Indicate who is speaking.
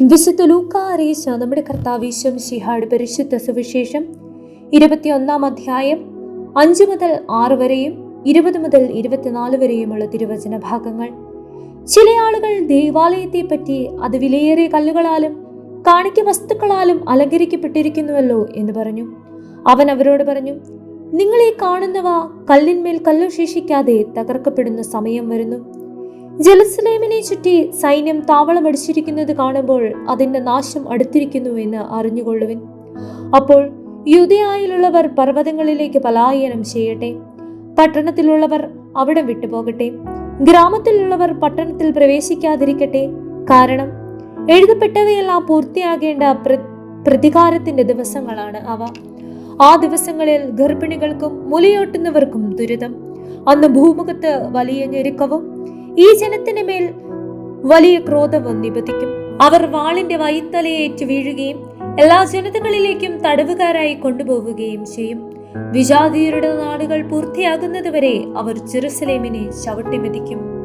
Speaker 1: വിശുദ്ധ ലൂക്ക അറിയിച്ച നമ്മുടെ കർത്താവീശ്വം ശിഹാട് പരിശുദ്ധ സുവിശേഷം ഇരുപത്തിയൊന്നാം അധ്യായം അഞ്ച് മുതൽ ആറ് വരെയും ഇരുപത് മുതൽ ഇരുപത്തിനാല് വരെയുമുള്ള തിരുവചന ഭാഗങ്ങൾ. ചില ആളുകൾ ദേവാലയത്തെ പറ്റി അത് വിലയേറിയ കല്ലുകളാലും കാണിക്ക വസ്തുക്കളാലും അലങ്കരിക്കപ്പെട്ടിരിക്കുന്നുവല്ലോ എന്ന് പറഞ്ഞു. അവൻ അവരോട് പറഞ്ഞു നിങ്ങൾ ഈ കാണുന്നവ കല്ലിന്മേൽ കല്ലു ശേഷിക്കാതെ തകർക്കപ്പെടുന്ന സമയം വരുന്നു. ജെറുസലേമിനെ ചുറ്റി സൈന്യം താവളമടിച്ചിരിക്കുന്നത് കാണുമ്പോൾ അതിന്റെ നാശം അടുത്തിരിക്കുന്നു എന്ന് അറിഞ്ഞുകൊള്ളുവിൻ. അപ്പോൾ യുദ്ധയായിലുള്ളവർ പർവതങ്ങളിലേക്ക് പലായനം ചെയ്യട്ടെ. പട്ടണത്തിലുള്ളവർ അവിടെ വിട്ടുപോകട്ടെ. ഗ്രാമത്തിലുള്ളവർ പട്ടണത്തിൽ പ്രവേശിക്കാതിരിക്കട്ടെ. കാരണം എഴുതപ്പെട്ടവയെല്ലാം പൂർത്തിയാകേണ്ട പ്രതികാരത്തിന്റെ ദിവസങ്ങളാണ് അവ. ആ ദിവസങ്ങളിൽ ഗർഭിണികൾക്കും മുലയോട്ടുന്നവർക്കും ദുരിതം. അന്ന് ഭൂമുഖത്ത് വലിയ ഞെരുക്കവും ഈ ജനത്തിന് മേൽ വലിയ ക്രോധവും നിബന്ധിക്കും അവർ വാളിന്റെ വൈത്തലയേറ്റ് വീഴുകയും എല്ലാ ജനതകളിലേക്കും തടവുകാരായി കൊണ്ടുപോവുകയും ചെയ്യും. വിജാതീയരുടെ നാടുകൾ പൂർത്തിയാകുന്നതുവരെ അവർ ജെറുസലേമിനെ ചവിട്ടിമെതിക്കും